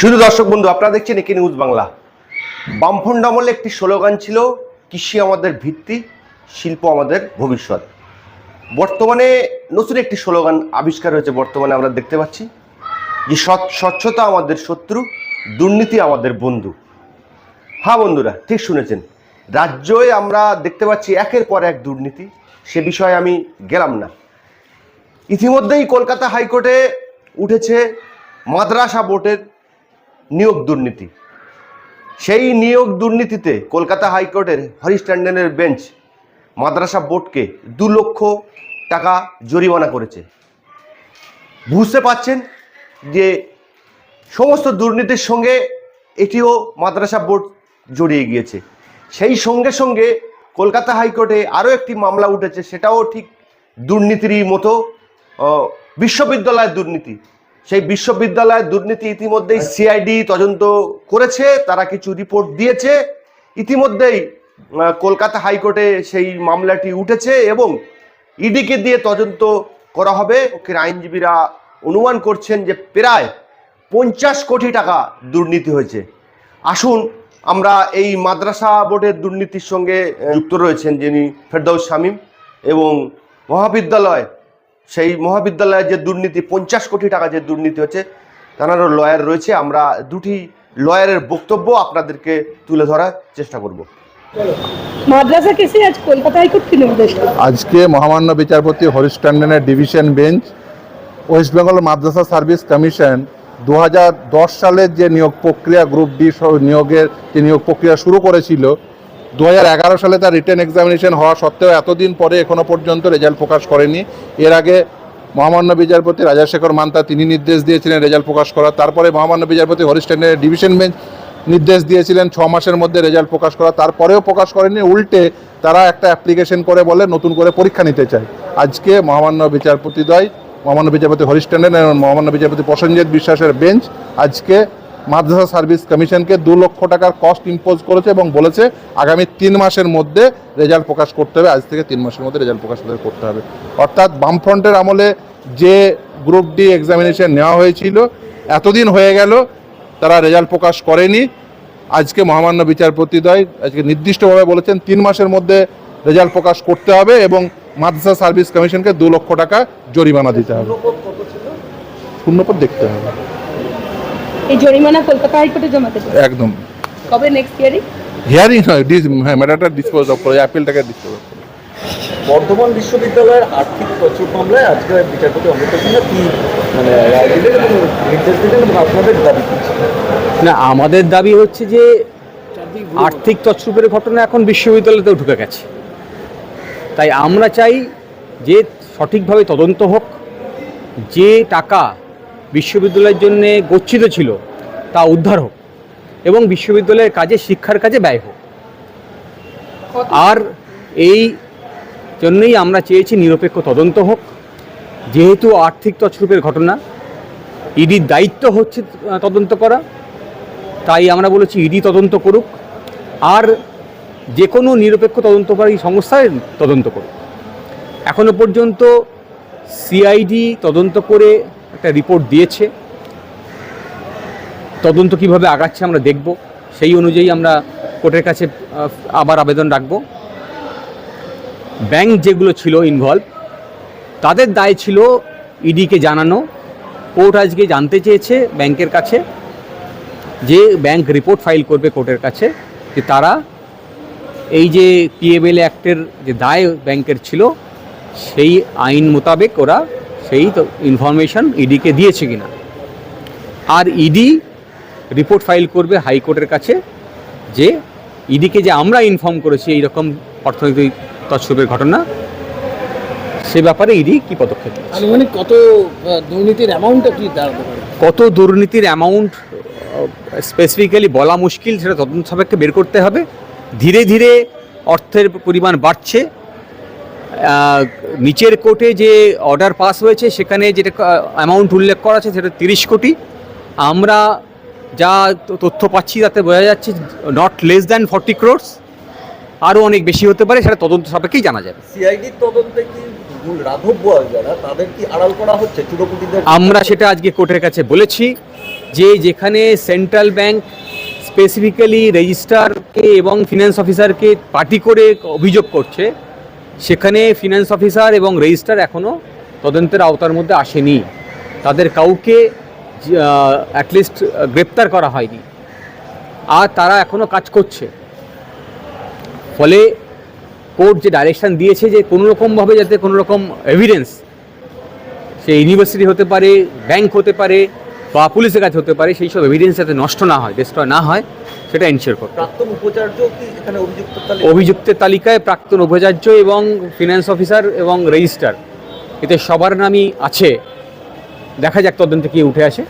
শুধু দর্শক বন্ধু, আপনারা দেখছেন একে নিউজ বাংলা। বামফ্রন্ট আমলে একটি স্লোগান ছিল, কৃষি আমাদের ভিত্তি, শিল্প আমাদের ভবিষ্যৎ। বর্তমানে নতুন একটি স্লোগান আবিষ্কার হয়েছে, বর্তমানে আমরা দেখতে পাচ্ছি। যে স্বচ্ছতা আমাদের শত্রু, দুর্নীতি আমাদের বন্ধু। হ্যাঁ বন্ধুরা, ঠিক শুনেছেন। রাজ্যে আমরা দেখতে পাচ্ছি একের পর এক দুর্নীতি, সে বিষয়ে আমি গেলাম না। ইতিমধ্যেই কলকাতা হাইকোর্টে উঠেছে মাদ্রাসা বোর্ডের নিয়োগ দুর্নীতি। সেই নিয়োগ দুর্নীতিতে কলকাতা হাইকোর্টের হরিশ ট্যান্ডনের বেঞ্চ মাদ্রাসা বোর্ডকে দু লক্ষ টাকা জরিমানা করেছে। বুঝতে পাচ্ছেন যে সমস্ত দুর্নীতির সঙ্গে এটিও মাদ্রাসা বোর্ড জড়িয়ে গিয়েছে। সেই সঙ্গে সঙ্গে কলকাতা হাইকোর্টে আরও একটি মামলা উঠেছে, সেটাও ঠিক দুর্নীতিরই মতো বিশ্ববিদ্যালয়ের দুর্নীতি। সেই বিশ্ববিদ্যালয়ের দুর্নীতি ইতিমধ্যেই সিআইডি তদন্ত করেছে, তারা কিছু রিপোর্ট দিয়েছে। ইতিমধ্যেই কলকাতা হাইকোর্টে সেই মামলাটি উঠেছে এবং ইডিকে দিয়ে তদন্ত করা হবে। ওকে আইনজীবীরা অনুমান করছেন যে প্রায় পঞ্চাশ কোটি টাকা দুর্নীতি হয়েছে। আসুন, আমরা এই মাদ্রাসা বোর্ডের দুর্নীতির সঙ্গে যুক্ত রয়েছেন যিনি ফেরদৌস শামীম এবং মহাবিদ্যালয় সেই মহাবিদ্যালয়ের যে দুর্নীতি পঞ্চাশ কোটি টাকা যে দুর্নীতি হচ্ছে তারারও লয়ার রয়েছে। আমরা দুটি লয়ারের বক্তব্য আপনাদেরকে তুলে ধরার চেষ্টা করব। মাদ্রাসা কেসে আজ কলকাতা হাইকোর্ট কি নির্দেশ আজকে মহামান্য বিচারপতি Harish টন্ডনের division bench West Bengal Madrasa service commission দু হাজার দশ সালের যে নিয়োগ প্রক্রিয়া গ্রুপ ডি নিয়োগের যে নিয়োগ প্রক্রিয়া শুরু করেছিল দু হাজার এগারো সালে তার রিটেন এক্সামিনেশন হওয়া সত্ত্বেও এতদিন পরে এখনও পর্যন্ত রেজাল্ট প্রকাশ করেনি। এর আগে মহামান্য বিচারপতি রাজাশেখর মান্তা তিনি নির্দেশ দিয়েছিলেন রেজাল্ট প্রকাশ করার। তারপরে মহামান্য বিচারপতি হরিশ টন্ডনের ডিভিশন বেঞ্চ নির্দেশ দিয়েছিলেন ছ মাসের মধ্যে রেজাল্ট প্রকাশ করা। তারপরেও প্রকাশ করেনি, উল্টে তারা একটা অ্যাপ্লিকেশন করে বলে নতুন করে পরীক্ষা নিতে চায়। আজকে মহামান্য বিচারপতিদ্বয় মহামান্য বিচারপতি হরিশ এবং মহামান্য বিচারপতি প্রসেনজিৎ বিশ্বাসের বেঞ্চ আজকে মাদ্রাসা সার্ভিস কমিশনকে দু লক্ষ টাকার কস্ট ইম্পোজ করেছে এবং বলেছে আগামী তিন মাসের মধ্যে রেজাল্ট প্রকাশ করতে হবে। আজ থেকে তিন মাসের মধ্যে রেজাল্ট প্রকাশ করতে হবে। অর্থাৎ বামফ্রন্টের আমলে যে গ্রুপ ডি এক্সামিনেশন নেওয়া হয়েছিল এতদিন হয়ে গেল তারা রেজাল্ট প্রকাশ করেনি। আজকে মহামান্য বিচারপতিদ্বয় আজকে নির্দিষ্টভাবে বলেছেন তিন মাসের মধ্যে রেজাল্ট প্রকাশ করতে হবে এবং মাদ্রাসা সার্ভিস কমিশনকে দু লক্ষ টাকা জরিমানা দিতে হবে। শূন্যপদ দেখতে হবে। এই জরিমানা কলকাতা হাইকোর্টে জমা দেবে? একদম। কবে? নেক্সট ইয়ারিং হিয়ারিং ডিস হ্যাঁ ম্যাটারটা ডিসপোজ অফ করে অ্যাপিলটাকে ডিসপোজ অফ করে। বর্ধমান বিশ্ববিদ্যালয়ের আর্থিক তছরূপ মামলায় আজকে বিচারপতি অমৃত সিনহা কি মানে রায় দিলেন এবং নির্দেশ দিলেন এবং আপনাদের দাবি না আমাদের দাবি হচ্ছে যে আর্থিক তছরূপের ঘটনা এখন বিশ্ববিদ্যালয়তেও ঢুকে গেছে। তাই আমরা চাই যে সঠিকভাবে তদন্ত হোক যে টাকা বিশ্ববিদ্যালয়ের জন্য গচ্ছিত ছিল, তা উদ্ধার হোক এবং বিশ্ববিদ্যালয়ের কাজে, শিক্ষার কাজে ব্যয় হোক। আর এই জন্যই আমরা চেয়েছি নিরপেক্ষ তদন্ত হোক। যেহেতু আর্থিক তছরূপের ঘটনা ইডির দায়িত্ব হচ্ছে তদন্ত করা। তাই আমরা বলেছি ইডি তদন্ত করুক। আর যে কোনো নিরপেক্ষ তদন্তকারী সংস্থায় তদন্ত করুক। এখনও পর্যন্ত সিআইডি তদন্ত করে একটা রিপোর্ট দিয়েছে। তদন্ত কীভাবে আগাচ্ছে আমরা দেখব। সেই অনুযায়ী আমরা কোর্টের কাছে আবার আবেদন রাখব। ব্যাংক যেগুলো ছিল ইনভলভ তাদের দায় ছিল ইডিকে জানানো। কোর্ট আজকে জানতে চেয়েছে ব্যাংকের কাছে যে ব্যাংক রিপোর্ট ফাইল করবে কোর্টের কাছে যে তারা এই যে পিএমএল অ্যাক্টের যে দায় ব্যাংকের ছিল, সেই আইন মোতাবেক ওরা সেই ইনফরমেশন ইডিকে দিয়েছে কিনা। আর ইডি রিপোর্ট ফাইল করবে হাইকোর্টের কাছে যে ইডিকে যে আমরা ইনফর্ম করেছি এইরকম অর্থনৈতিক তৎসবের ঘটনা সে ব্যাপারে ইডি কি পদক্ষেপ নিচ্ছে আনুমানিক কত দুর্নীতির অ্যামাউন্টটা কি কত দুর্নীতির অ্যামাউন্ট স্পেসিফিক্যালি বলা মুশকিল সেটা তদন্ত সাপেক্ষে বের করতে হবে। ধীরে ধীরে অর্থের পরিমাণ বাড়ছে। নিচের কোর্টে যে অর্ডার পাস হয়েছে সেখানে যেটা অ্যামাউন্ট উল্লেখ করা আছে সেটা তিরিশ কোটি। আমরা যা তথ্য পাচ্ছি তাতে বোঝা যাচ্ছে not less than forty crores আরও অনেক বেশি হতে পারে সেটা তদন্ত সাপেক্ষেই জানা যাবে। সিআইডির তদন্তে কি রাঘব বোয়াল যারা তাদের কি আড়াল করা হচ্ছে? চুরোপুটিদের আমরা সেটা আজকে কোর্টের কাছে বলেছি যে যেখানে সেন্ট্রাল ব্যাংক স্পেসিফিক্যালি রেজিস্ট্রারকে এবং ফিনান্স অফিসারকে পার্টি করে অভিযোগ করছে সেখানে ফিনান্স অফিসার এবং রেজিস্ট্রার এখনও তদন্তের আওতার মধ্যে আসেনি। তাদের কাউকে অ্যাটলিস্ট গ্রেপ্তার করা হয়নি। আর তারা এখনও কাজ করছে। ফলে কোর্ট যে ডাইরেকশান দিয়েছে যে কোনো রকমভাবে যাতে কোনো রকম এভিডেন্স সে ইউনিভার্সিটি হতে পারে ব্যাংক হতে পারে বা পুলিশের কাছে হতে পারে সেই সব এভিডেন্স যাতে নষ্ট না হয় ডিস্ট্রয় না হয় সেটা এনশিওর করতে প্রাক্তন উপাচার্য এখানে অভিযুক্ত অভিযুক্তের তালিকায় প্রাক্তন উপাচার্য এবং ফিনান্স অফিসার এবং রেজিস্টার এতে সবার নামই আছে। দেখা যাক তদন্তে কি উঠে আসে।